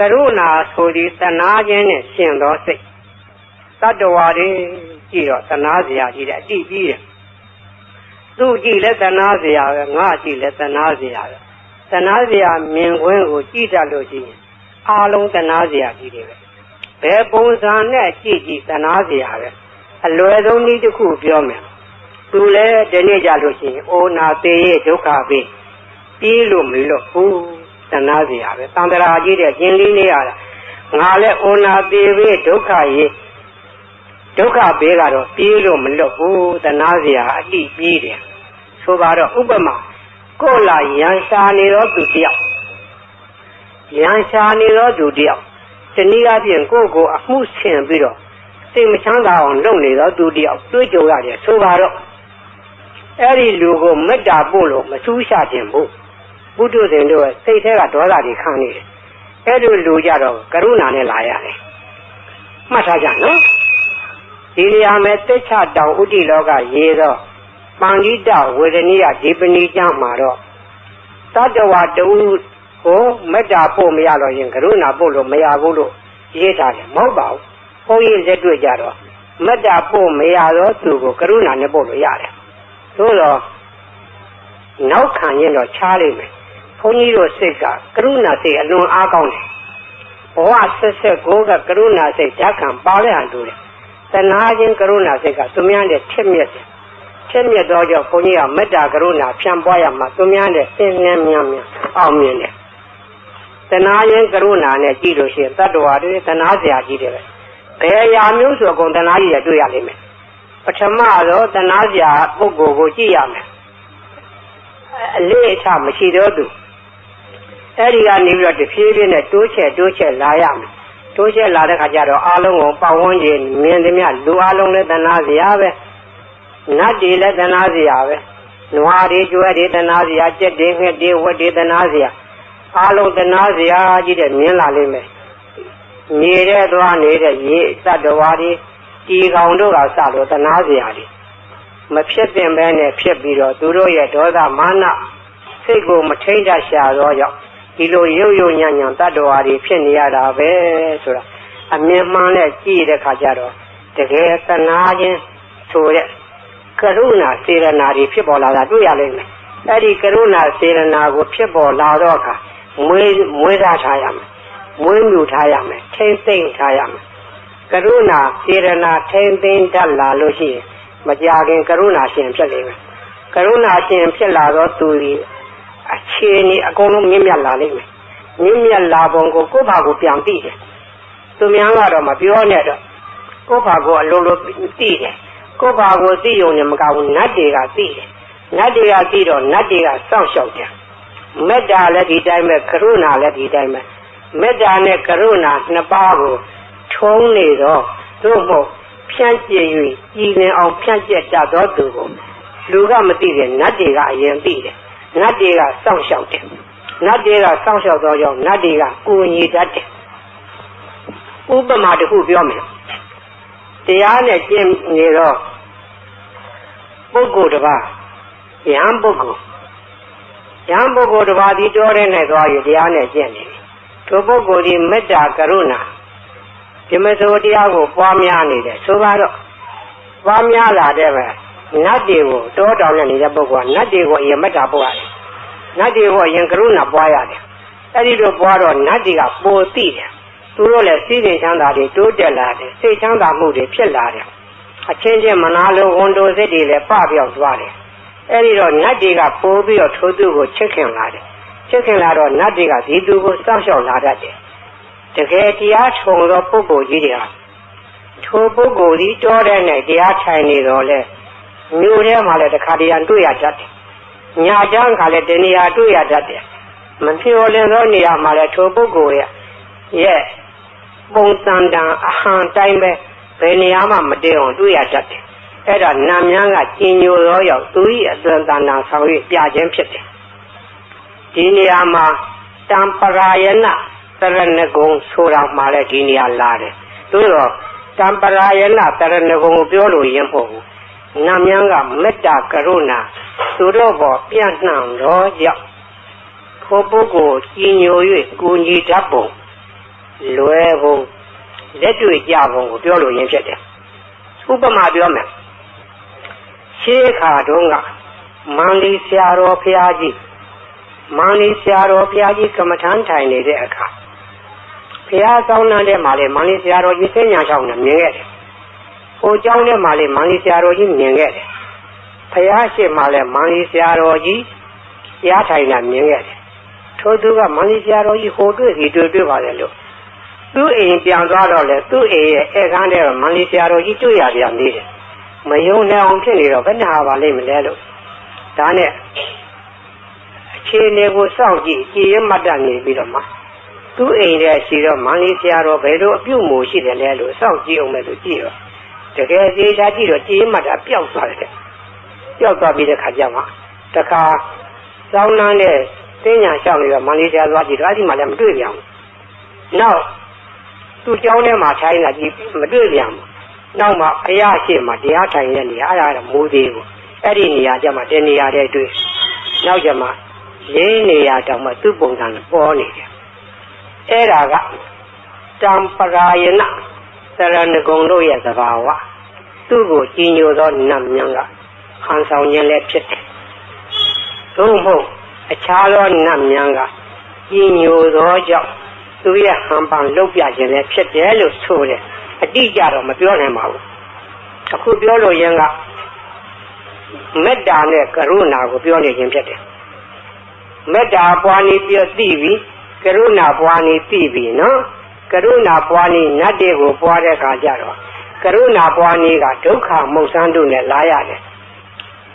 ကရုဏာဆိုသည်တနာခြင်းနဲ့ရှင်သောစိတ်တတ္တဝါတွေကြည့်တော့တနာစရာကြီးတယ်အတိပြီးတယ်သူကြည့်လဲတနာစရာပဲငါကြည့်လဲတနာစရာပဲတနာစရာမြင်ခွင့်ကိုကြည့်တတ်လို့ရှိရင်အားလုံးတနာစရာကြီးတယ်ပဲဘယ်ပုံစံနဲ့ကြည့်ကြည့်တနာစရာပဲအလွယ်ဆုံးနည်းတစ်ခုပြောမယ်သူလည်းဒီနေ့ကြလို့ရှိရင်အိုနာသေးရဲ့ဒုက္ခပဲပြေးလို့မလွတ်ဘူး တနာစရာပဲတန်တရာကြီးတဲ့ကျင်လေးနေရတာငါလည်းအိုနာသေးပဲဒုက္ခရဲ့ဒုက္ခဘေးကတော့ပြေးလို့မလွတ်ဘူးတနာစရာအတိပြေးတယ်ဆိုပါတော့ဥပမာကိုယ်လာရန်ရှာနေတော့သူတယောက်ရန်ရှာနေတော့သူတယောက်တနည်းအားဖြင့်ကိုယ့်ကိုအမှုဆင်ပြီးတော့စိတ်မချမ်းသာအောင်လုပ်နေတော့သူတယောက်တွေးကြုံရတယ်ဆိုပါတော့အဲ့ဒီလူကိုမေတ္တာပို့လို့မဆူးရှာခြင်းဘူး ဘုဒ္ဓဇင်တို့စိတ်ထဲကဒေါသတွေခံနေတယ်အဲ့ဒီလူကြတော့ကရုဏာနဲ့လာရတယ်မှတ်ထားကြနော်ဒီနေရာမှာတက်ချတောင်ဥတိလောကရေတော့ပန္တိတဝေဒနိယဒီပဏိကျမှာတော့တတ္တဝါတူကိုမေတ္တာပို့မရတော့ရင်ကရုဏာပို့လို့မရဘူးလို့ရေးထားတယ်မဟုတ်ပါဘူးဘုန်းကြီးလက်တွေ့ကြတော့မေတ္တာပို့မရတော့သူကိုကရုဏာနဲ့ပို့လို့ရတယ်သို့တော့နောက်ခံရင်တော့ချားလိမ့်မယ် ဘုန်းကြီးတို့စိတ်ကကရုဏာစိတ်အလွန်အားကောင်းတယ်ဘဝဆက်ဆက်ကိုကကရုဏာစိတ်ဓာတ်ခံပါတဲ့ဟန်တူတယ်တနာခြင်းကရုဏာစိတ်ကသူများနဲ့ထက်မြက်တယ်ထက်မြက်တော့ကြောင့်ဘုန်းကြီးကမေတ္တာကရုဏာဖြန့်ပွားရမှာသူများနဲ့သင်ငန်းများများအောင်မြင်တယ်တနာခြင်းကရုဏာနဲ့ကြည့်လို့ရှိရင်တတ္တဝါတွေတနာစရာကြီးတယ်ပဲဘယ်အရာမျိုးဆိုအကုန်တနာကြီးရတွေ့ရလိမ့်မယ်ပထမတော့တနာစရာပုဂ္ဂိုလ်ကိုကြည့်ရမယ်အလေးအထားမရှိတော့သူ အဲ့ဒီကနေပြီးတော့တဖြည်းဖြည်းနဲ့တိုးချက်တိုးချက်လာရမယ်တိုးချက်လာတဲ့ခါကျတော့အားလုံးကိုပတ်ဝန်းကျင်မြင်သမျှလူအားလုံးလည်းတနာစရာပဲနတ်တွေလည်းတနာစရာပဲနွားတွေကျွဲတွေတနာစရာကြက်တွေငှက်တွေဝက်တွေတနာစရာအားလုံးတနာစရာကြီးတဲ့မြင်လာလိမ့်မယ်နေတဲ့သွားနေတဲ့ရေတတ္တဝါတွေဒီကောင်တို့ကစလို့တနာစရာတွေမဖြစ်သင့်ပဲနဲ့ဖြစ်ပြီးတော့သူတို့ရဲ့ဒေါသမာနစိတ်ကိုမထိန်တတ်ရှာတော့ကြောင့် ဒီလိုရုပ်ရုပ်ညံ့ညံ့တတ္တဝါတွေဖြစ်နေရတာပဲဆိုတာအမြင်မှန်နဲ့ကြည့်တဲ့ခါကျတော့တကယ်သနာခြင်းဆိုတဲ့ကရုဏာစေရနာတွေဖြစ်ပေါ်လာတာတွေ့ရလိမ့်မယ်အဲ့ဒီကရုဏာစေရနာကိုဖြစ်ပေါ်လာတော့အခါမွေးမွေးသားထားရမယ်မွေးမြူထားရမယ်ထိမ့်သိမ့်ထားရမယ်ကရုဏာစေရနာထိမ့်သိမ့်တတ်လာလို့ရှိရင်မကြခင်ကရုဏာရှင်ဖြစ်လိမ့်မယ်ကရုဏာရှင်ဖြစ်လာတော့သူဒီ အခြေအနေအကုန်လုံးမြင့်မြတ်လာလိမ့်မယ်မြင့်မြတ်လာပုံကိုကိုယ့်ဘာကိုပြန်သိတယ်သူများကတော့မပြောနဲ့တော့ကိုယ့်ဘာကိုအလိုလိုသိတယ်ကိုယ့်ဘာကိုသိုံနဲ့မကဘူးနတ်တွေကသိတယ်နတ်တွေကသိတော့နတ်တွေကစောင့်ရှောက်တယ်မေတ္တာလည်းဒီတိုင်းပဲကရုဏာလည်းဒီတိုင်းပဲမေတ္တာနဲ့ကရုဏာနှစ်ပါးကိုထုံးနေတော့တို့မို့ဖြန့်ကျက်၍ကြည်လင်အောင်ဖြန့်ကျက်တတ်သောသူကိုလူကမသိတယ်နတ်တွေကအရင်သိတယ် နတ်တွေကစောင့်ရှောက်တယ်နတ်တွေကစောင့်ရှောက်သောကြောင့်နတ်တွေကကိုညီတတ်တယ်ဥပမာတစ်ခုပြောမယ်တရားနဲ့ကျင့်နေတော့ပုဂ္ဂိုလ်တစ်ပါးယဟန်ပုဂ္ဂိုလ်ယဟန်ပုဂ္ဂိုလ်တစ်ပါးဒီတော်တဲ့နဲ့သွားယူတရားနဲ့ကျင့်နေတယ်ထိုပုဂ္ဂိုလ်ဒီမေတ္တာကရုဏာဒီမဆိုတရားကိုပွားများနေတယ်ဆိုပါတော့ပွားများလာတဲ့ပဲ နတ်တွေကိုတောတောင်နဲ့နေတဲ့ပုဂ္ဂိုလ်ကနတ်တွေကိုအရင်မေတ္တာပွားရတယ်နတ်တွေကိုအရင်ကရုဏာပွားရတယ်အဲ့ဒီလိုပွားတော့နတ်တွေကပိုသိတယ်သူတို့လည်းစိတ်ချမ်းသာတွေတိုးတက်လာတယ်စိတ်ချမ်းသာမှုတွေဖြစ်လာတယ်အချင်းချင်းမနာလိုဝန်တိုစိတ်တွေလည်းပပြောက်သွားတယ်အဲ့ဒီတော့နတ်တွေကပိုးပြီးတော့ထိုးသူကိုချစ်ခင်လာတယ်ချစ်ခင်လာတော့နတ်တွေကဒီသူကိုစောင့်ရှောက်လာတတ်တယ်တကယ်တရားထုံသောပုဂ္ဂိုလ်ကြီးတွေဟာထိုပုဂ္ဂိုလ်ဒီတောတဲ့နဲ့တရားထိုင်နေတော့လေ မြို့ထဲမှာလည်းတခါတရံတွေ့ရတတ်တယ်။ညာကျမ်းခါလည်းတနေရာတွေ့ရတတ်တယ်။မဖြော်လင်သောနေရာမှာလည်းထိုပုဂ္ဂိုလ်ရဲ့ရဲ့ပုံစံတန်အဟံတိုင်းပဲဘယ်နေရာမှမတည်အောင်တွေ့ရတတ်တယ်။အဲ့ဒါနာမည်ကကျင်ညိုသောရောက်သူ၏အသွင်တန်တာဆောင်၍ပြခြင်းဖြစ်တယ်။ဒီနေရာမှာတံပရာယနာတရဏဂုံဆိုတာမှလည်းဒီနေရာလာတယ်သို့တော့တံပရာယနာတရဏဂုံကိုပြောလို့ရင်ပေါ့ဘူး နာမည်ကမေတ္တာကရုဏာသူတို့ပေါ်ပြန့်နှံ့တော့ကြောင့်ခိုးပုဂ္ဂိုလ်ကြီးညို၍ကိုကြီးတတ်ပုံလွယ်ပုံလက်တွေ့ကြပုံကိုပြောလို့ရင်းဖြစ်တယ်ဥပမာပြောမယ်ရှေးခါတုန်းကမန္လီဆရာတော်ဖရာကြီးမန္လီဆရာတော်ဖရာကြီးကမ္မထမ်းထိုင်နေတဲ့အခါဖရာဆောင်နှံတဲ့မှာလေမန္လီဆရာတော်ကြီးစဉ္ညာဆောင်နေမြင်ခဲ့တယ် ဟိုကျောင်းထဲမှာလေမန္တလေးဆရာတော်ကြီးမြင်ခဲ့တယ်။ဘုရားရှိမှလည်းမန္တလေးဆရာတော်ကြီးကြားထိုင်တာမြင်ခဲ့တယ်။ထိုသူကမန္တလေးဆရာတော်ကြီးဟိုတွေ့ဒီတွေ့တွေ့ပါလေလို့သူ့အိမ်ပြန်သွားတော့လေသူ့အိမ်ရဲ့ဧကန်းထဲမှာမန္တလေးဆရာတော်ကြီးတွေ့ရပြန်သေးတယ်။မယုံနိုင်အောင်ဖြစ်နေတော့ဘယ်နှဟာပါလိမ့်မလဲလို့ဒါနဲ့အခြေအနေကိုစောင့်ကြည့်ကြည်ရမတ်တနေပြီးတော့မှသူ့အိမ်ထဲရှိတော့မန္တလေးဆရာတော်ဘယ်လိုအပြုတ်မှုရှိတယ်လဲလို့စောင့်ကြည့်အောင်မယ်လို့ကြည့်တော့ တကယ်သေးချာကြည့်တော့ကြေးမှတာပျောက်သွားတယ်ပျောက်သွားပြီးတဲ့ခါကျမှတခါစောင်းနှန်းတဲ့သင်းညာလျှောက်နေတော့မန္တလေးကျသွားကြည့်ဒါဒီမှလည်းမတွေ့ပြန်ဘူးနောက်သူ့ကျောင်းထဲမှာထိုင်တာကြည့်မတွေ့ပြန်ဘူးနောက်မှဘုရားရှိမှတရားထိုင်တဲ့နေရာအဲ့ဒါကမိုးသေးဘူးအဲ့ဒီနေရာကျမှတနေရာတည်းတွေ့နောက်ကျမှရင်းနေရာတောင်မှသူ့ပုံစံပေါ်နေတယ်အဲ့ဒါကတံပရာယနာ သရဏဂုံတို့ရဲ့သဘာဝသူ့ကိုကြီးညိုသောနတ်မြတ်ကခံဆောင်ခြင်းလည်းဖြစ်တယ်သို့မဟုတ်အခြားသောနတ်မြတ်ကကြီးညိုသောကြောင့်သူရဲ့ဟန်ပန်လုတ်ပြခြင်းလည်းဖြစ်တယ်လို့ဆိုတယ်အတိအကျတော့မပြောနိုင်ပါဘူးအခုပြောလို့ရင်ကမေတ္တာနဲ့ကရုဏာကိုပြောနေခြင်းဖြစ်တယ်မေတ္တာပွားနေပြီးသိပြီကရုဏာပွားနေသိပြီနော် ကရုဏာပွားနေနတ်တွေကိုပွားတဲ့အခါကျတော့ကရုဏာပွားနေကဒုက္ခမုတ်ဆန်းတို့နဲ့လာရတယ်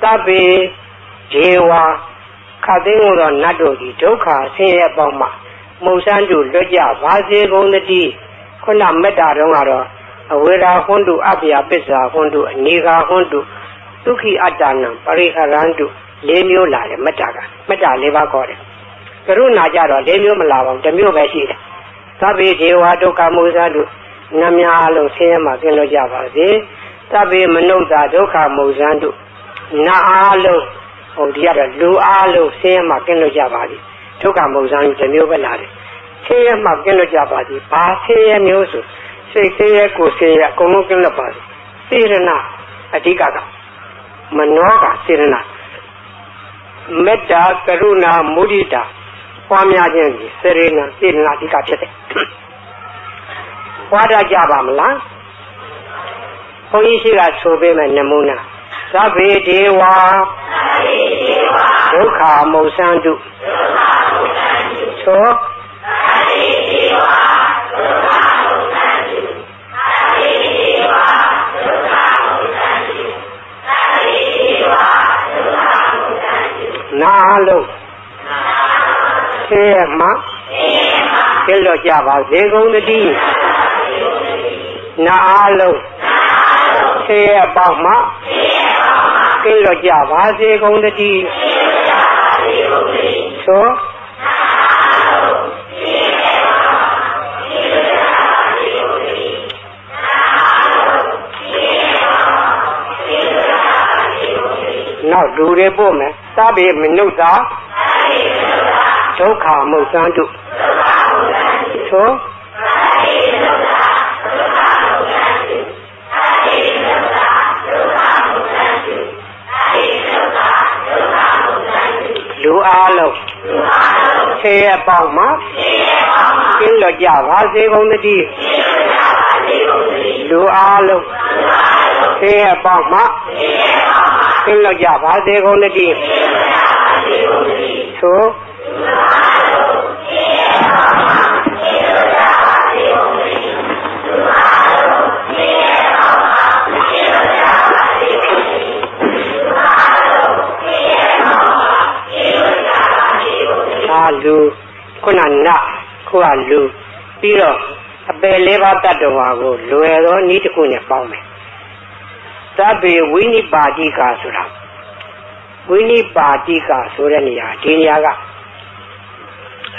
တပ်ပေဇေဝခတ်သိမ်းလို့တော့နတ်တို့ဒီဒုက္ခဆင်းရဲပေါင်းမှမုတ်ဆန်းတို့လွတ်ကြပါစေကုန်တည်းခုနမေတ္တာတုန်းကတော့အဝေရာဟွန်းတုအပြာပစ္စာဟွန်းတုအနေဃာဟွန်းတုဒုက္ခိအတ္တနံပရိဟရန္တု၄မျိုးလာတယ်မေတ္တာကမေတ္တာ၄ပါးခေါ်တယ်ကရုဏာကြတော့၄မျိုးမလာပါဘူးတစ်မျိုးပဲရှိတယ် သဗ္ဗေဒေဝဒုက္ခမုသတုနတ်များလုံးဆင်းရဲမှကင်းလို့ကြပါစေသဗ္ဗေမနုဿာဒုက္ခမုဇန္တုနတ်အားလုံးဟိုဒီကတော့လူအားလုံးဆင်းရဲမှကင်းလို့ကြပါစေဒုက္ခမုဇန္တုတစ်မျိုးပဲလာတယ်ဆင်းရဲမှကင်းလို့ကြပါစေဘာဆင်းရဲမျိုးဆိုစိတ်ဆင်းရဲကိုယ်ဆင်းရဲအကုန်လုံးကင်းလို့ပါစေစေရနာအဓိကကမနောကစေရနာမေတ္တာကရုဏာမုဒိတာ ပွားများခြင်းဒီစေရနာစေရနာအဓိကဖြစ်တယ်ပွားတတ်ကြပါမလားဘုန်းကြီးရှိကဆိုပေးမယ်နမူနာသဗ္ဗေဒေဝဒုက္ခမုစံတုသောနာလုံး ဆေးရမှကျလွတ်ကြပါစေကုန်တည်းနာလုံးဆေးရပေါက်မှကျလွတ်ကြပါစေကုန်တည်းသောနောက်လူတွေပို့မယ်သဗ္ဗေမနုဿာ ဒုက္ခမုတ်သံတုသောလူအားလုံးဆေးရပေါက်မှာကျင်းလို့ကြပါစေကုန်တည်းလူအားလုံးဆေးရပေါက်မှာကျင်းလို့ကြပါစေကုန်တည်းသို့ လူခုနနခုကလူပြီးတော့အပယ်လေးပါးတတ္တဝါကိုလွယ်သောဤတစ်ခုနဲ့ပေါင်းမယ်သဗ္ဗေဝိနိပါတိကာဆိုတာဝိနိပါတိကဆိုတဲ့နေရာဒီနေရာက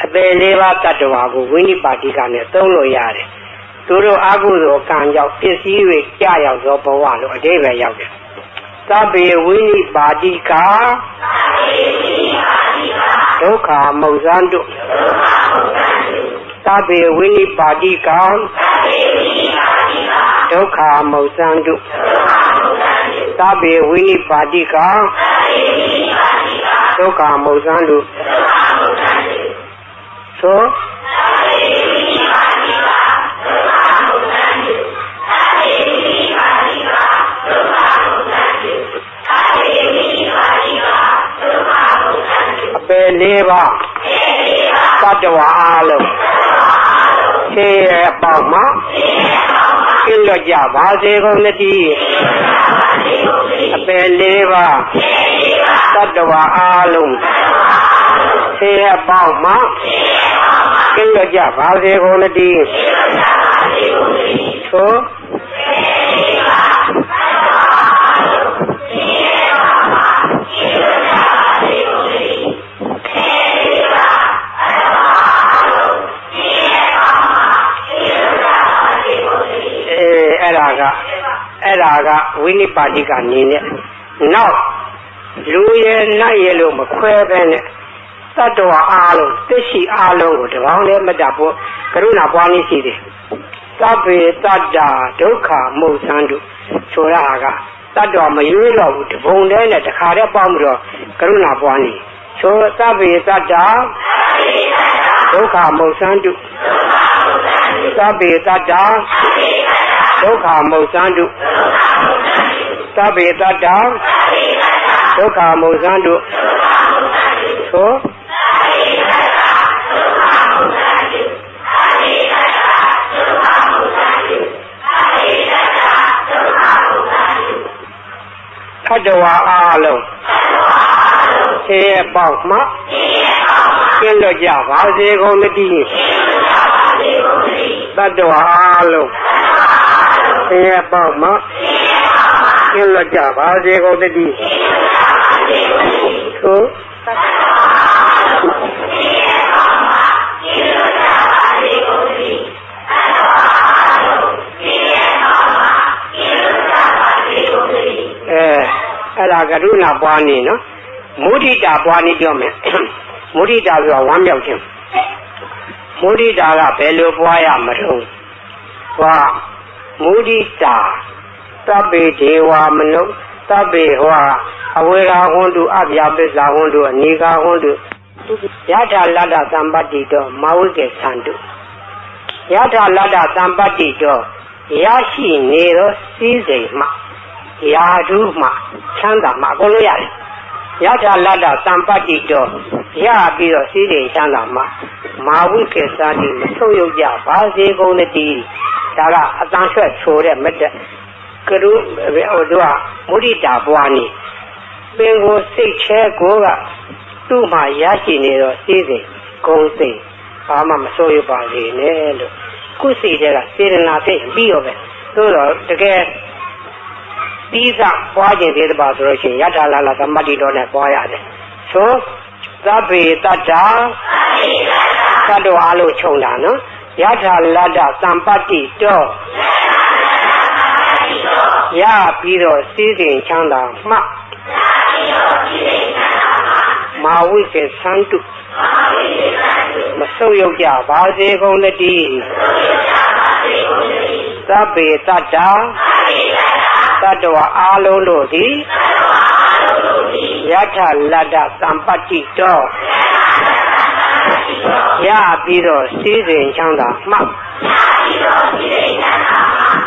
အပယ်လေးပါးတတ္တဝါကိုဝိနိပါတိကနဲ့သုံးလို့ရတယ်သူတို့အကုသိုလ်ကံကြောင့်ပစ္စည်းတွေကြာရောက်သောဘဝလို့အတိပ္ပယ်ရောက်တယ်သဗ္ဗေဝိနိပါတိက ဒုက္ခမုဇ္ဇန္တုသဗ္ဗေဝိနိပါတိကံဒုက္ခမုတ်သန္တုသဗ္ဗေဝိနိပါတိကံဒုက္ခမုတ်သန္တုသော အပယ်လေးပါးသတ္တဝါအားလုံးခြေရအပေါက်မှာကျင့်လွတ်ကြပါစေကုန်သတည်းအပယ်လေးပါးသတ္တဝါအားလုံးခြေရအပေါက်မှာကျင့်လွတ်ကြပါစေကုန်သတည်းသို့ အဲ့ဒါကဝိနိပါတိကနေနဲ့နောက်လူရဲ့နတ်ရဲ့လို့မခွဲပဲနဲ့တတ္တဝါအားလုံးသိရှိအားလုံးကိုတပေါင်းလည်းမတတ်ဖို့ကရုဏာပွားနည်းရှိတယ်သဗ္ဗေတတ္တာဒုက္ခမုတ်သန္တုဆိုရတာကတတ္တဝါမရွေးတော့ဘူးတပုံတည်းနဲ့တခါတည်းပေါင်းပြီးတော့ကရုဏာပွားနည်းဆိုသဗ္ဗေတတ္တာဒုက္ခမုတ်သန္တုသဗ္ဗေတတ္တာ ဒုက္ခမုတ်သန္တုသဗ္ဗေတတ္တာဒုက္ခမုတ်သန္တုသို့သတ္တဝါအားလုံးဆင်းရဲပေါက်မှကျင့်လို့ကြပါစေကုန်တည်းသတ္တဝါအားလုံး ဆင်းရဲပေါက်မှကျင့်လို့ကြပါစေကုန်တည်းသို့အဲအဲ့ဒါကရုဏာပွားနေနော်မုဒိတာပွားနေပြောမယ်မုဒိတာဆိုတာဝမ်းမြောက်ခြင်းမုဒိတာကဘယ်လိုပွားရမလို့ဟော မုဒိတာသဗ္ဗေဒေဝမနုသဗ္ဗေဟောအဝေရာဟွန်တုအပြာပစ္စာဟွန်တုအနေကာဟွန်တုယထာလတ္တသံပတ္တိတောမဝိကေသန္တုယထာလတ္တသံပတ္တိတောရရှိနေသောစည်းစိမ်မှယာဓုမှချမ်းသာမှအကုန်လုံးရတယ်ယထာလတ္တသံပတ္တိတောရပြီးတော့စည်းစိမ်ချမ်းသာမှမာဝိကေသန္တိမဆုံးယုတ်ကြပါစေကုန်တည်း ဒါကအတန်ဆွဲဆိုတဲ့မတ္တကရုဟိုတို့ကမုဒိတာဘွားနေပင်ကိုစိတ်ချဲကိုကသူ့မှာရရှိနေတော့စည်းစိမ်ဂုံစိတ်ဘာမှမစိုးရပါစေနဲ့လို့ခုစိတ်တွေကစေရနာဖြစ်ပြီးတော့ပဲသို့တော့တကယ်ပြီးစားပွားခြင်းသေးတပါဆိုလို့ရှိရင်ယထာလာလာသမတိတော်နဲ့ပွားရတယ်ဆိုသဗ္ဗေတတ္တာသတ္တဝါလို့ခြုံတာနော် ယထာလတ္တသံပတ္တိတောရပြီးတော့စည်းစိမ်ချမ်းသာမှမာဝိကေသန္တုမဆုပ်ယုတ်ကြပါစေကုန်တည်းသဗ္ဗေတတ္တာတတ္တဝအားလုံးတို့သည်ယထလတ္တသံပတ္တိတောရ ပြီးတော့စည်းစိမ်ချမ်းသာမှ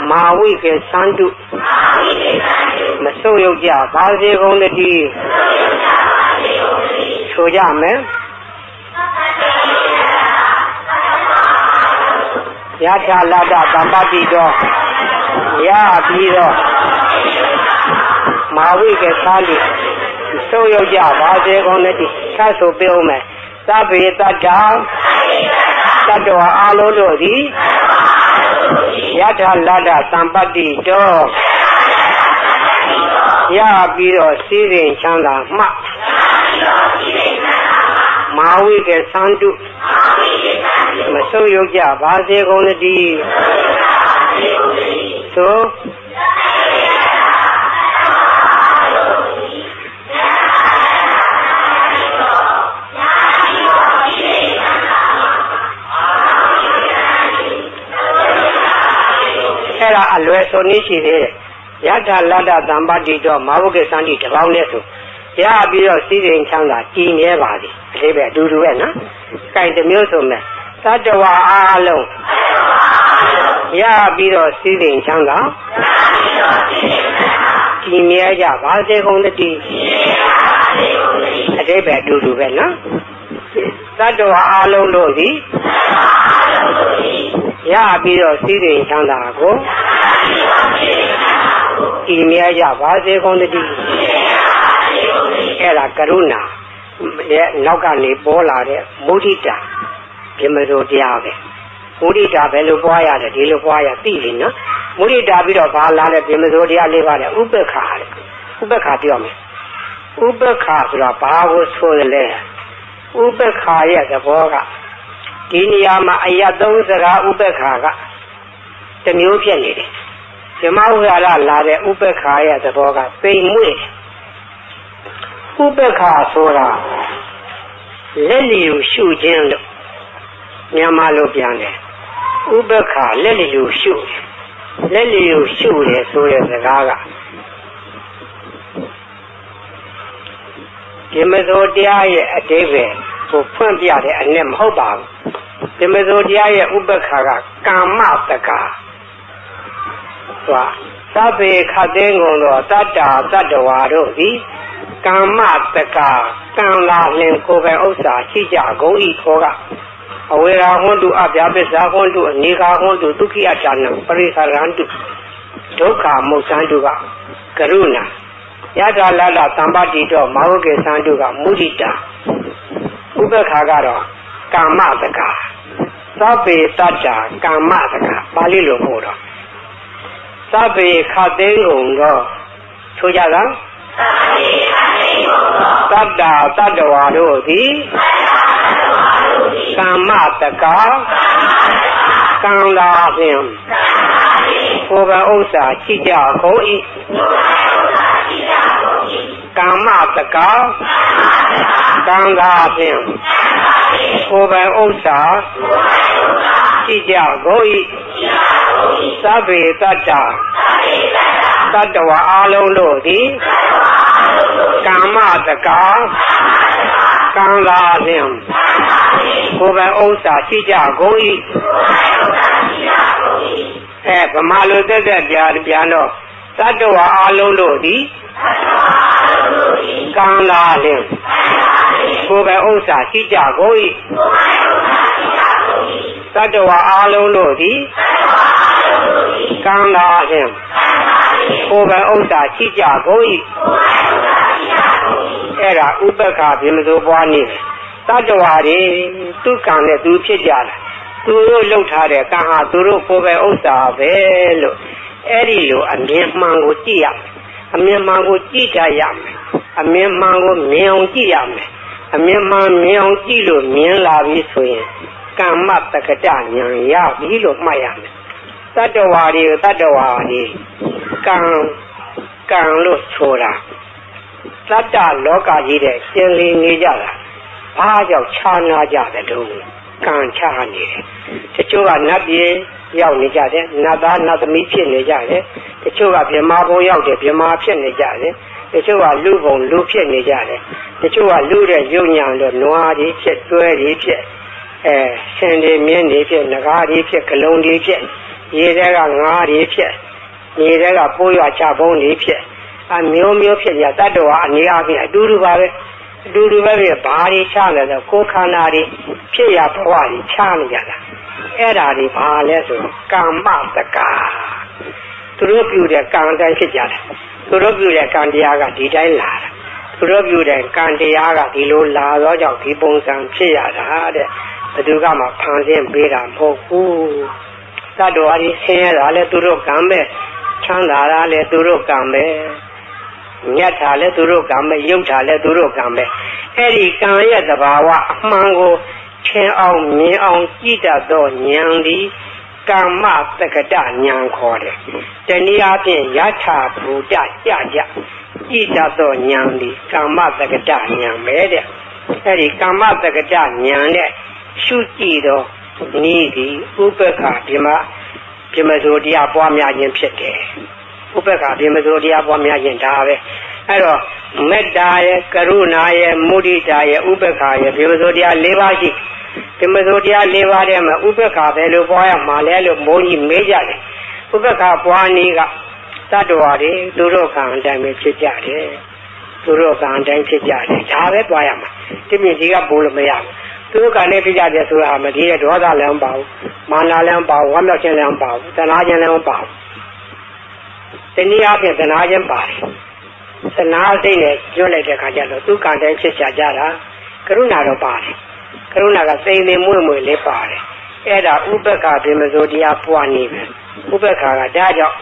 မာဝိကေသန္တုမဆုပ်ယုတ်ကြပါစေကုန်တည်းဆိုကြမယ်ယထာလတ္တသံပတ္တိတောရပြီးတော့မာဝိကေသန္တုဆုပ်ယုတ်ကြပါစေကုန်တည်းသတ်ဆိုပြောမယ်သဗ္ဗေတ္တာ တတ္တဝအားလုံးတို့သည်ယထာလတ္တသံပတ္တိတောရပြီးတော့စည်းစိမ်ချမ်းသာမှမာဝိကေသန္တုမဆုပ်ယုတ်ကြပါစေကုန်တည်းသို့ လွယ်ဆုံးနည်းရှိသေးတယ်ယထာလတ္တသံပါတိတော့မာဝုကေသန္တိတပေါင်းနဲ့ဆိုရပြီးတော့စီရင်ချမ်းသာကြည်မြဲပါသည်အလေးပဲအတူတူပဲနော်။ကြိုင်တစ်မျိုးဆိုမဲ့သတ္တဝါအားလုံးရပြီးတော့စီရင်ချမ်းသာကြည်မြဲကြပါစေကုန်တည်းအလေးပဲအတူတူပဲနော်။သတ္တဝါအားလုံးတို့သည် ရပြီးတော့စီရင်ချမ်းသာကိုကြည်မြဲကြပါစေကုန်တည်းအဲ့ဒါကရုဏာရဲ့နောက်ကနေပေါ်လာတဲ့မုဒိတာပြမစိုးတရားပဲမုဒိတာပဲလို့ပွားရတယ်ဒီလိုပွားရသိလိမ့်နော်မုဒိတာပြီးတော့ဘာလာလဲပြမစိုးတရားလေးပါတဲ့ဥပ္ပခါတဲ့ဥပ္ပခါပြောမယ်ဥပ္ပခါဆိုတာဘာကိုဆိုရလဲဥပ္ပခါရဲ့သဘောက ဒီနေရာမှာအယတ်သုံးစကားဥပ္ပခါကတစ်မျိုးဖြစ်နေတယ်ဓမ္မဥဟာရလာတဲ့ဥပ္ပခါရဲ့သဘောကသိမ်မွေ့ဥပ္ပခါဆိုတာလက်လီကိုရှုခြင်းလို့မြန်မာလိုပြန်တယ်ဥပ္ပခါလက်လီကိုရှုလက်လီကိုရှုတယ်ဆိုတဲ့စကားကဒီမသောတရားရဲ့အတိပ္ပယ် ကိုဖွင့်ပြတဲ့အနဲ့မဟုတ်ပါဘူးဒီမသောတရားရဲ့ဥပ္ပခါကကာမတကာဆိုတာသဗ္ဗေခတ်သိငုံသောတတ္တာတတ္တဝါတို့သည်ကာမတကာကံလာလင်ကိုယ်ပဲဥစ္စာရှိကြကုန်ဤခောကအဝေရာဟွန်းတုအပြာပစ္စာဟွန်းတုအနေကာဟွန်းတုဒုက္ခိယဌာနံပရိခရန္တုဒုက္ခမုတ်ဆန်းတုကကရုဏာယထာလလသံပတိတော့မာဝကေသန္တုကမုဒိတာ ဥပ္ပခါကတော့ကာမတကာသဗ္ဗေတတ္တာကာမတကာပါဠိလိုပို့တော့သဗ္ဗေခတ်သိငုံတော့ဆိုကြတာတတ္တာတတ္တဝါတို့သည်ကာမတကာကံလာဖြင့်ကိုယ်ပဲဥစ္စာရှိကြကုန်၏ ကာမတကာကံလာဖြင့်ကိုယ်ပဲဥစ္စာရှိကြကုန်၏သဗ္ဗေတတ္တာတတ္တဝါအလုံးတို့သည်ကာမတကာကံလာဖြင့်ကိုယ်ပဲဥစ္စာရှိကြကုန်၏အဲဗမာလိုတက်တက်ပြာပြန်တော့တတ္တဝါအလုံးတို့သည် ကံလာဖြင့်ကိုယ်ပဲဥစ္စာရှိကြကုန်၏တတ္တဝါအလုံးတို့သည်ကံလာဖြင့်ကိုယ်ပဲဥစ္စာရှိကြကုန်၏အဲ့ဒါဥပ္ပခါပြမစိုးပွားနေတယ်တတ္တဝါတွေသူကံနဲ့သူဖြစ်ကြတာသူတို့လှုပ်ထားတဲ့ကံဟာသူတို့ကိုယ်ပဲဥစ္စာပဲလို့အဲ့ဒီလိုအမြင်မှန်ကိုကြည့်ရမယ်အမြင်မှန်ကိုကြည့်ကြရမယ် အမြင်မှန်ကိုမြင်အောင်ကြည့်ရမယ်အမြင်မှန်မြင်အောင်ကြည့်လို့မြင်လာပြီဆိုရင်ကမ္မတက္ကတဉာဏ်ရပြီလို့မှတ်ရမယ်တတ္တဝါတွေတတ္တဝါတွေကံကံလို့ဆိုတာတတ္တလောကကြီးတဲ့ရှင်လီနေကြတာဘာကြောင့်ခြားနာကြတဲ့တုံးကံခြားနေတယ်တချို့ကနတ်ပြည်ရောက်နေကြတယ်နတ်သားနတ်သမီးဖြစ်နေကြတယ်တချို့ကဗြဟ္မာဘုံရောက်တယ်ဗြဟ္မာဖြစ်နေကြတယ် တချို့ကလူဘုံလူဖြစ်နေကြတယ်တချို့ကလူတဲ့ယုံညာလို့နွားတွေဖြစ်တွဲတွေဖြစ်အဲရှင်တွေမြင်းတွေဖြစ်ငကားတွေဖြစ်ဂလုံးတွေဖြစ်ရေထဲကငါးတွေဖြစ်ရေထဲကပိုးရွာချပုံးတွေဖြစ်အမျိုးမျိုးဖြစ်ကြတတ္တဝါအနေအချင်းအတူတူပါပဲအတူတူပဲပြဘာတွေချလဲဆိုကိုယ်ခန္ဓာတွေဖြစ်ရဘဝတွေချနေကြတာအဲ့ဓာတွေဘာလဲဆိုကာမတကာသူတို့ပြုတဲ့ကံတိုင်းဖြစ်ကြတယ် သူတို့ပြုတဲ့ကံတရားကဒီတိုင်းလာတာသူတို့ပြုတဲ့ကံတရားကဒီလိုလာတော့ကြောင့်ဒီပုံစံဖြစ်ရတာတဲ့ဘယ်သူကမှဖန်ဆင်းပေးတာမဟုတ်ဘူးတတ္တဝါတွေဆင်းရဲတာလဲသူတို့ကံပဲချမ်းသာတာလဲသူတို့ကံပဲညတ်တာလဲသူတို့ကံပဲရုပ်တာလဲသူတို့ကံပဲအဲ့ဒီကံရဲ့သဘာဝအမှန်ကိုထင်အောင်မြင်အောင်ကြည့်တတ်သောဉာဏ်သည် ကာမတက္ကတဉာဏ်ခေါ်တယ်တနည်းအားဖြင့်ယထာဘူတကြကြကြည့်တတ်သောဉာဏ်သည်ကာမတက္ကတဉာဏ်ပဲတဲ့အဲ့ဒီကာမတက္ကတဉာဏ်နဲ့ရှုကြည့်သောဤသည်ဥပ္ပခါဒီမှာပြမစိုးတရားပွားများခြင်းဖြစ်တယ်ဥပ္ပခါပြမစိုးတရားပွားများခြင်းဒါပဲအဲ့တော့မေတ္တာရဲ့ကရုဏာရဲ့မုဒိတာရဲ့ဥပ္ပခါရဲ့ပြမစိုးတရား၄ပါးရှိ ပြမစိုးတရား၄ပါးထဲမှာဥပ္ပခါပဲလို့ပွားရမှာလဲလို့မိုးကြီးမေးကြတယ်ဥပ္ပခါပွားနည်းကတတ္တဝါတွေသူတို့ကံအတိုင်းပဲဖြစ်ကြတယ်သူတို့ကံအတိုင်းဖြစ်ကြတယ်ဒါပဲပွားရမှာဒီမြင့်ဒီကပိုးလို့မရဘူးသူတို့ကလည်းဖြစ်ကြတယ်ဆိုတာမဒီရဲ့ဒေါသလည်းမပါဘူးမာနလည်းမပါဘူးဝမ်းမြောက်ခြင်းလည်းမပါဘူးတဏှာခြင်းလည်းမပါဘူးတနည်းအားဖြင့်တဏှာခြင်းပါတယ်တဏှာစိတ်နဲ့ကျွတ်လိုက်တဲ့ခါကျတော့သူကံတိုင်းဖြစ်ကြကြတာကရုဏာတော့ပါတယ် ကရုဏာကစိတ်နဲ့မွေ့မွေ့လေးပါတယ်အဲ့ဒါဥပ္ပခါပြမစိုးတရားပွားနေပဲဥပ္ပခါကဒါကြောင့်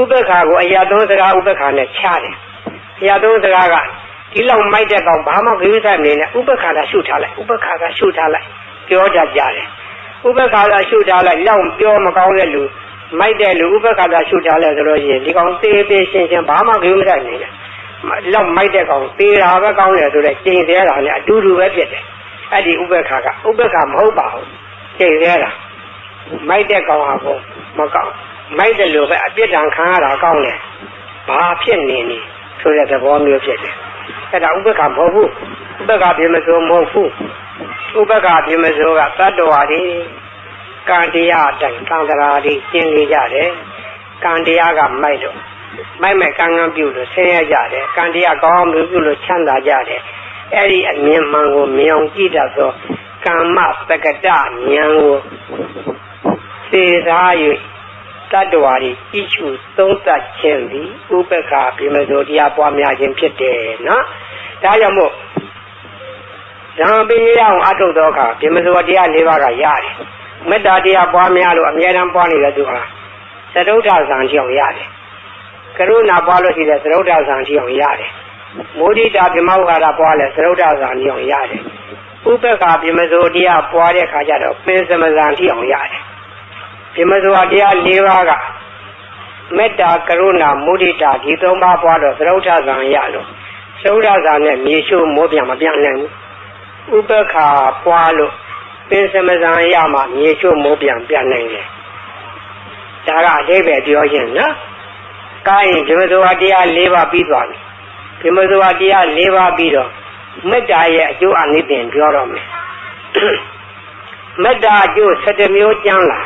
ဥပ္ပခါကိုအရာသုံးစကားဥပ္ပခါနဲ့ချတယ်အရာသုံးစကားကဒီလောက်မိုက်တဲ့ကောင်ဘာမှဂရုစိုက်မနေနဲ့ဥပ္ပခါကရှုထားလိုက်ဥပ္ပခါကရှုထားလိုက်ပြောတတ်ကြတယ်ဥပ္ပခါကရှုထားလိုက်လောက်ပြောမကောင်းတဲ့လူမိုက်တဲ့လူဥပ္ပခါကရှုထားလိုက်ဆိုလို့ရှိရင်ဒီကောင်သေးသေးရှင်းရှင်းဘာမှဂရုမစိုက်နေနဲ့ လောက်မိုက်တဲ့ကောင်သေးတာပဲကောင်းတယ်ဆိုတော့ကျင်သေးတာနဲ့အတူတူပဲဖြစ်တယ်အဲ့ဒီဥပ္ပခါကဥပ္ပခါမဟုတ်ပါဘူးကျင်သေးတာမိုက်တဲ့ကောင်ဟာဘောမကောင်းမိုက်တယ်လို့ပဲအပြစ်ဒဏ်ခံရတာကောင်းတယ်ဘာဖြစ်နေနေဆိုတဲ့သဘောမျိုးဖြစ်တယ်အဲ့ဒါဥပ္ပခမဟုတ်ဘူးဥပ္ပခပြမစိုးမဟုတ်ဘူးဥပ္ပခပြမစိုးကတတ္တဝါတွေကံတရားအတိုင်းကံတရားတွေကျင့်နေကြတယ်ကံတရားကမိုက်တော့ မိုက်မိုက်ကံကံပြုလို့ဆင်းရဲကြတယ်ကံတရားကောင်းလို့ပြုလို့ချမ်းသာကြတယ်အဲ့ဒီအမြင်မှန်ကိုမြင်အောင်ကြည့်တတ်သောကမ္မပကတဉာဏ်ကိုစေစား၍တတ္တဝါတွေကြည့်ရှုသုံးသပ်ခြင်းသည်ဥပက္ခပြမစိုးတရားပွားများခြင်းဖြစ်တယ်နော်ဒါကြောင့်မို့ဓမ္မပညာရအောင်အထုတ်သောအခါပြမစိုးတရား၄ပါးကရတယ်မေတ္တာတရားပွားများလို့အမြဲတမ်းပွားနေတဲ့သူဟာသရုဒ္ဓဇံကြောင့်ရတယ် ကရုဏာပွားလို့ရှိတဲ့သရုဒ္ဓဇံကြောင့်ရတယ်မုဒိတာပြမဝါဒပွားလဲသရုဒ္ဓဇံကြောင့်ရတယ်ဥပက္ခပြမစိုးတရားပွားတဲ့အခါကျတော့ပင်စမဇံတိအောင်ရတယ်ပြမစွာတရား၄ပါးကမေတ္တာကရုဏာမုဒိတာဒီသုံးပါးပွားတော့သရုဋ္ဌဇံရလို့သရုဋ္ဌဇံနဲ့မြေရှိုးမိုးပြန်မပြန်နိုင်ဘူးဥပက္ခပွားလို့ပင်စမဇံရမှမြေရှိုးမိုးပြန်ပြန်နိုင်တယ်ဒါကအသေးပဲပြောရင်နော် ကိုင်းပြမစွာတရား၄ပါးပြီးသွားပြီပြမစွာတရား၄ပါးပြီးတော့မေတ္တာရဲ့အကျိုးအနိသင်ပြောတော့မယ်မေတ္တာအကျိုး7မျိုးကျမ်းလာ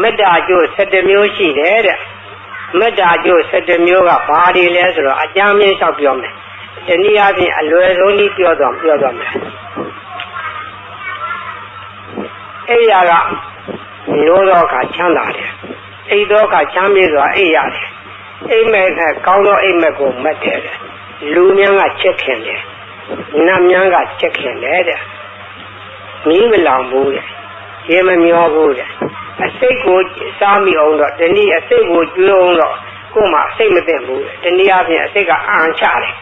မေတ္တာကျိုး7မျိုးရှိတယ်တဲ့မေတ္တာကျိုး7မျိုးကဘာတွေလဲဆိုတော့အကြမ်းမြင့်လျှောက်ပြောမယ်ဒီနည်းအားဖြင့်အလွယ်ဆုံးကြီးပြောတော့ပြောတော့မယ်အဲ့ရကနိုးတော့ကချမ်းသာတယ် အိတ်တော့ကချမ်းမြေစွာအိတ်ရတယ်အိမ်မဲ့ကကောင်းသောအိမ်မဲ့ကိုမက်တယ်လူများကချက်ခင်တယ်နတ်များကချက်ခင်တယ်တဲ့မီးမလောင်ဘူးတဲ့ရေမမျောဘူးတဲ့အစိတ်ကိုစားမိအောင်တော့ဒီနေ့အစိတ်ကိုကျွေးအောင်တော့ကို့မှာအစိတ်မသိဘူးဒီနေ့အပြင်အစိတ်ကအံချတယ်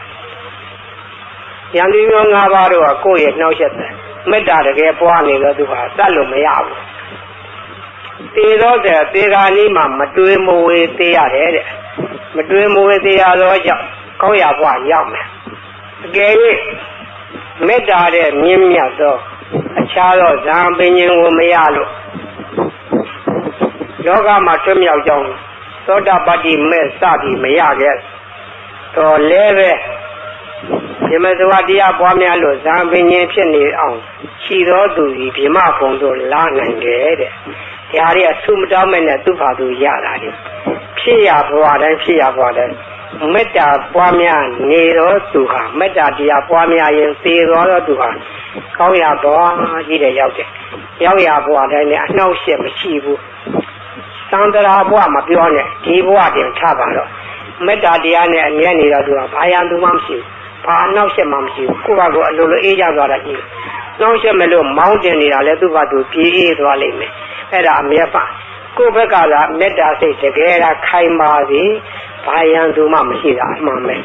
ရန်သူရော၅ပါးတော့ကိုယ့်ရဲ့နှောက်ရက်တယ်မေတ္တာတကယ်ပွားနေတော့သူဟာတတ်လို့မရဘူး သေတော့တဲ့သေခါนี้မှာမတွေးမဝေးသေးရတယ်တဲ့မတွေးမဝေးသေးရတော့ကြောင့်ကောင်းရဘွားရောက်မယ်အကယ်၍မေတ္တာတဲ့မြင့်မြတ်သောအခြားသောဇာပင်ရှင်ကိုမရလို့လောကမှာထွတ်မြောက်ကြောင်းသောတာပတ္တိမဲ့စပြီးမရခဲ့တော့လဲပဲဒီမသဝတရားပွားများလို့ဇာပင်ရှင်ဖြစ်နေအောင်ရှိသောသူဒီဗြမဘုံတို့လာနိုင်တယ်တဲ့။ ဒါရီအဆုမတောင်းမဲ့နဲ့သူ့ဘာသူရတာလေ။ဖြစ်ရဘဝတိုင်းဖြစ်ရဘဝတိုင်းမေတ္တာပွားများနေတော့သူဟာမေတ္တာတရားပွားများရင်သေတော်သူဟာကောင်းရတော်ကြီးတဲ့ရောက်တယ်။ရောက်ရဘဝတိုင်းနဲ့အနှောက်အယှက်မရှိဘူး။သံတရာဘဝမပြောနဲ့ဒီဘဝတင်ထားပါတော့မေတ္တာတရားနဲ့အမြဲနေတော့သူကဘာယံသူမှမရှိဘူး။ဘာအနှောက်အယှက်မှမရှိဘူး။ကိုယ့်ဘာကိုအလိုလိုအေးကြသွားတာကြီး။နှောက်အယှက်မလို့မောင်းတင်နေတာလဲသူ့ဘာသူပြေးအေးသွားလိမ့်မယ်။ အဲ့ဒါအမြဲပါကိုယ့်ဘက်ကလာမေတ္တာစိတ်တကယ်လားခိုင်ပါစေဘာယံသူမှမရှိတာအမှန်ပဲ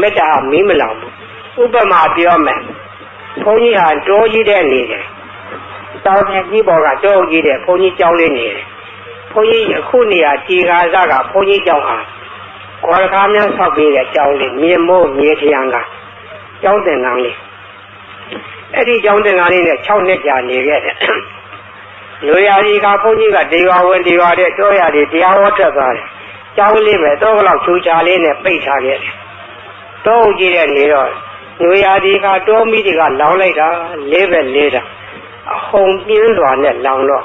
မေတ္တာမီးမလောင်ဘူးဥပမာပြောမယ်ဘုန်းကြီးဟာတောကြီးတဲ့နေတယ်တောင်ပြင်ကြီးပေါ်ကတောကြီးတဲ့ဘုန်းကြီးကျောင်းလေးနေတယ်ဘုန်းကြီးအခုနေရာခြေကားစကဘုန်းကြီးကျောင်းဟာကောရကားများဆောက်ပေးတဲ့ကျောင်းလေးမြေမိုးမြေထရံကကျောင်းသင်္ကန်းလေးအဲ့ဒီကျောင်းသင်္ကန်းလေးနဲ့6နှစ်ကြာနေခဲ့တယ် လူရည်ကဘုန်းကြီးကဒေဝဝင်ဒေဝတဲ့တောရည်တရားဟောထွက်သွားတယ်။ကြောင်းလေးပဲတော့ကလောက်ချူချာလေးနဲ့ပိတ်ထားခဲ့တယ်။တောကြီးတဲ့နေတော့လူရည်ကတောမိတွေကလောင်းလိုက်တာလေးပဲလေးတာအဟုန်ပြင်းစွာနဲ့လောင်းတော့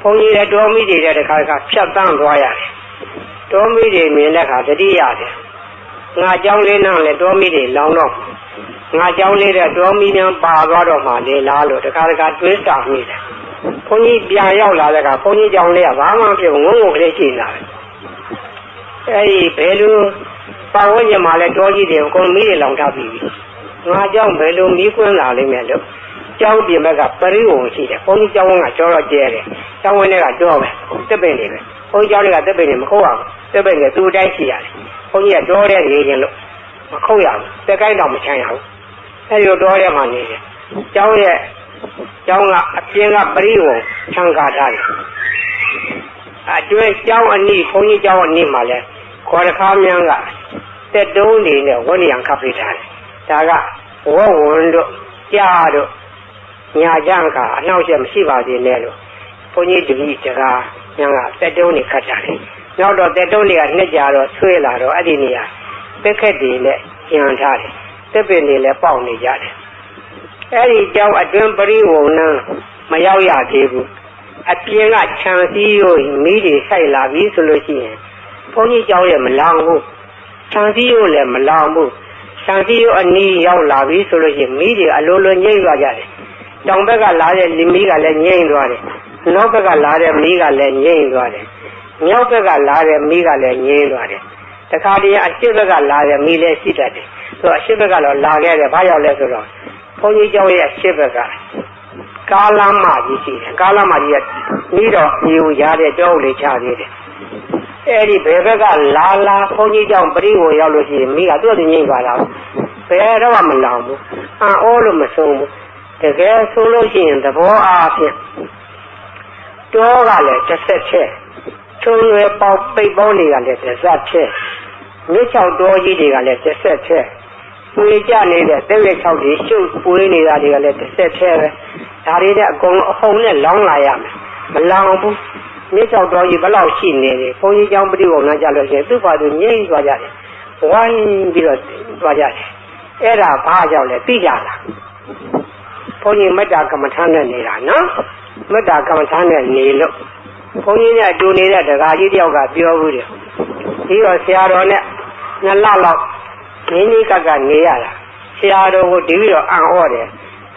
ဘုန်းကြီးလည်းတောမိတွေတဲ့တခါကဖြတ်တန်းသွားရတယ်။တောမိတွေမြင်တဲ့အခါတတိရတယ်။ငါကြောင်းလေးနောက်လည်းတောမိတွေလောင်းတော့ငါကြောင်းလေးတဲ့တောမိများပါသွားတော့မှလေလားလို့တခါတခါတွေးတာမိတယ်။ ဘုန်းကြီးပြန်ရောက်လာတဲ့ကဘုန်းကြီးကြောင့်လည်းဘာမှမဖြစ်ငုံငုံကလေးရှိနေတာပဲအဲဒီဘယ်လိုပတ်ဝန်းကျင်မှာလဲတောကြီးတွေအကုန်မီးတွေလောင်ထားပြီးပြီငါကြောင့်ဘယ်လိုမီးကွင်းလာလိမ့်မယ်လို့ကျောင်းပြင်ဘက်ကပရိဝုံရှိတယ်ဘုန်းကြီးကျောင်းကကျောတော့ကျဲတယ်ကျောင်းဝင်းတွေကကျောပဲတက်ပင်တွေပဲဘုန်းကြီးကျောင်းတွေကတက်ပင်တွေမခုတ်အောင်တက်ပင်တွေသူ့တိုင်းရှိရတယ်ဘုန်းကြီးကကျောတဲ့နေခြင်းလို့မခုတ်ရဘူးတက်ကိုင်းတော့မချမ်းရဘူးအဲဒီတော့တဲ့မှာနေတယ်ကျောင်းရဲ့ ကျောင်းကအပြင်ကပရိဝုံခြံကာထားတယ်အတွဲကျောင်းအနိဘုန်းကြီးကျောင်းအနိမှာလဲခေါ်တခါမြန်းကတက်တုံးနေနဲ့ဝဏ္ဏယံခပ်ပေးထားတယ်ဒါကဝဝွန်တို့ကြားတို့ညာကြံကအနှောက်အယှက်မရှိပါသေးနဲ့လို့ဘုန်းကြီးတပည့်တကားညာကတက်တုံးနေခတ်ကြတယ်နောက်တော့တက်တုံးတွေကနှစ်ကြတော့ဆွဲလာတော့အဲ့ဒီနေရာတက်ခက်တွေနဲ့ညံထားတယ်တက်ပင်တွေလည်းပေါက်နေကြတယ် အဲ့ဒီကြောင့်အတွင်းပရိဝုံနံမရောက်ရသေးဘူးအပြင်ကခြံစည်းရိုးမိတွေဆိုင်လာပြီဆိုလို့ရှိရင်ဘုန်းကြီးကျောင်းရဲ့မလောင်ဘူးခြံစည်းရိုးလည်းမလောင်ဘူးခြံစည်းရိုးအနီးရောက်လာပြီဆိုလို့ရှိရင်မိတွေအလိုလိုငိမ့်သွားကြတယ်တောင်ဘက်ကလာတဲ့လီမီးကလည်းငြိမ့်သွားတယ်။နောက်ဘက်ကလာတဲ့မီးကလည်းငြိမ့်သွားတယ်။မြောက်ဘက်ကလာတဲ့မီးကလည်းငြိမ့်သွားတယ်။တခါတည်းအရှိဘက်ကလာတဲ့မီးလည်းရှိတတ်တယ်။ဆိုတော့အရှိဘက်ကတော့လာခဲ့တယ်။ဘာရောက်လဲဆိုတော့ ဘုန်းကြီးကျောင်းရဲ့အရှိဘက်ကကာလမကြီးရှိတယ်။ကာလမကြီးကပြီးတော့ဒီကိုရတဲ့တောအုပ်လေးချသေးတယ်။အဲ့ဒီဘယ်ဘက်ကလာလာဘုန်းကြီးကျောင်းပရိဝေရောက်လို့ရှိရင်မိကသူ့အတူငြိမ့်သွားတာ။ဘယ်တော့မှမလောင်ဘူး။အံ့ဩလို့မဆုံးဘူး။တကယ်ဆိုလို့ရှိရင်သဘောအားဖြင့်တောကလည်းတစ်ဆက်ချက်ချုံရွယ်ပေါက်ပိတ်ပေါင်းတွေကလည်းတစ်ဆက်ချက်မြစ်ချောက်တောကြီးတွေကလည်းတစ်ဆက်ချက် ပွေကြနေတဲ့တဲ့လက်ချောက်တွေရှုပ်ပွေနေတာတွေကလည်းတစ်ဆက်ချက်ပဲဒါတွေတဲ့အကုန်အဟုန်နဲ့လောင်းလာရမယ်မလောင်ဘူးမြစ်ချောက်တော်ကြီးဘယ်လောက်ရှိနေလဲဘုန်းကြီးကျောင်းပြို့နာကြလို့ရှိရင်သူ့ဘာသူငြိမ့်သွားကြတယ်ဝိုင်းပြီးတော့သွားကြတယ်အဲ့ဒါဘာကြောင့်လဲသိကြလားဘုန်းကြီးမေတ္တာကမ္မထာနဲ့နေတာနော်မေတ္တာကမ္မထာနဲ့နေလို့ဘုန်းကြီးနဲ့အတူနေတဲ့ဒကာကြီးတယောက်ကပြောဘူးတယ်ဒီတော့ဆရာတော်နဲ့နှစ်လလောက် ငင်းကြီးကကနေရတာဆရာတော်ကိုဒီပြီးတော့အံ့ဩတယ်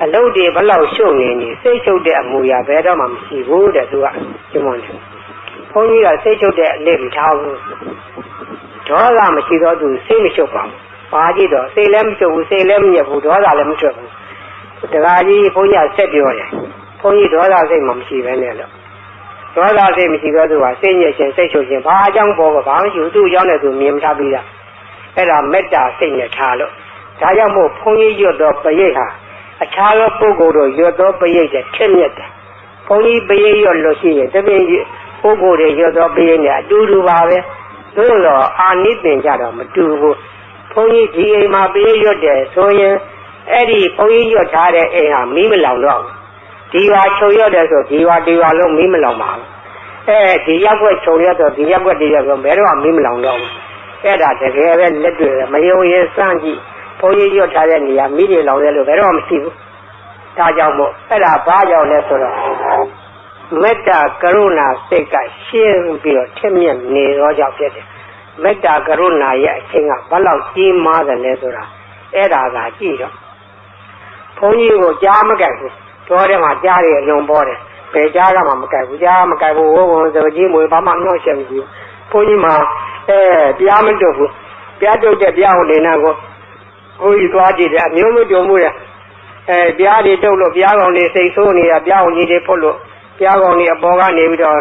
အလုပ်တွေဘလောက်ရှုပ်နေနေစိတ်ချုပ်တဲ့အမူအရာဘယ်တော့မှမရှိဘူးတဲ့သူကကျမတယ်ဘုန်းကြီးကစိတ်ချုပ်တဲ့အလေးမထားဘူးဒေါသမရှိတော့သူစိတ်မချုပ်ပါဘူးဘာကြည့်တော့စိတ်လည်းမချုပ်ဘူးစိတ်လည်းမညစ်ဘူးဒေါသလည်းမထွက်ဘူးတခါကြီးဘုန်းကြီးဆက်ပြောတယ်ဘုန်းကြီးဒေါသစိတ်မှမရှိပဲနဲ့လို့ဒေါသစိတ်မရှိတော့သူကစိတ်ညစ်ခြင်းစိတ်ချုပ်ခြင်းဘာအကြောင်းပေါ်ကဘာမှမရှိဘူးသူ့ရောက်နေသူမြင်မထားပြီးတာ အဲ့ဒါမေတ္တာစိတ်နဲ့ထားလို့ဒါကြောင့်မို့ဘုန်းကြီးရွတ်တော်ပရိတ်ဟာအခြားသောပုဂ္ဂိုလ်တို့ရွတ်တော်ပရိတ်တဲ့ထက်မြက်တယ်ဘုန်းကြီးပရိတ်ရွတ်လို့ရှိရင်တပည့်ပုဂ္ဂိုလ်တွေရွတ်တော်ပရိတ်နဲ့အတူတူပါပဲသို့တော့အာနိသင်ကြတော့မတူဘူးဘုန်းကြီးဒီအိမ်မှာပရိတ်ရွတ်တယ်ဆိုရင်အဲ့ဒီဘုန်းကြီးရွတ်ထားတဲ့အိမ်ဟာမီးမလောင်တော့ဒီဟာချုပ်ရွတ်တယ်ဆိုဒီဟာဒီဟာလုံးမီးမလောင်ပါဘူးအဲဒီရက်ွက်ချုပ်ရွတ်တော့ဒီရက်ွက်ဒီရက်ွက်ဘယ်တော့မှမီးမလောင်တော့ဘူး အဲ့ဒါတကယ်ပဲလက်တွေ့မယုံရင်စမ်းကြည့်ဘုန်းကြီးရွတ်ထားတဲ့နေရာမီးတွေလောင်တယ်လို့ဘယ်တော့မှမရှိဘူးဒါကြောင့်မို့အဲ့ဒါဘာကြောင့်လဲဆိုတော့မေတ္တာကရုဏာစိတ်ကရှင်းပြီးတော့ထက်မြက်နေတော့ကြောင့်ဖြစ်တယ်မေတ္တာကရုဏာရဲ့အချင်းကဘလောက်ကြီးမားတယ်လဲဆိုတာအဲ့ဒါကကြည့်တော့ဘုန်းကြီးကိုကြားမကြိုက်ဘူးတော်ထဲမှာကြားရအလွန်ပေါ်တယ်ဘယ်ကြားကမှမကြိုက်ဘူးကြားမကြိုက်ဘူးဝုန်းဝုန်းစပကြီးမွေဘာမှနှောက်ရှက်ဘူး ဘုန်းကြီးမှာအဲတရားမတွတ်ဘူးတရားတွတ်တဲ့တရားဟိုနေနာကိုဘုန်းကြီးသွားကြည့်တယ်အမျိုးမျိုးတုံမှုရအဲတရားတွေတုတ်လို့တရားကောင်တွေစိတ်ဆိုးနေတာတရားကောင်ကြီးတွေဖုတ်လို့တရားကောင်တွေအပေါ်ကနေပြီးတော့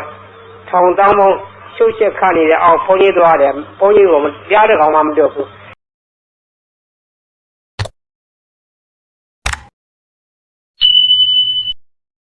ထောင်တောင်းပေါင်းရှုပ်ချက်ခတ်နေတဲ့အောက်ဘုန်းကြီးသွားတယ်ဘုန်းကြီးကတရားတကောင်မှမတွတ်ဘူး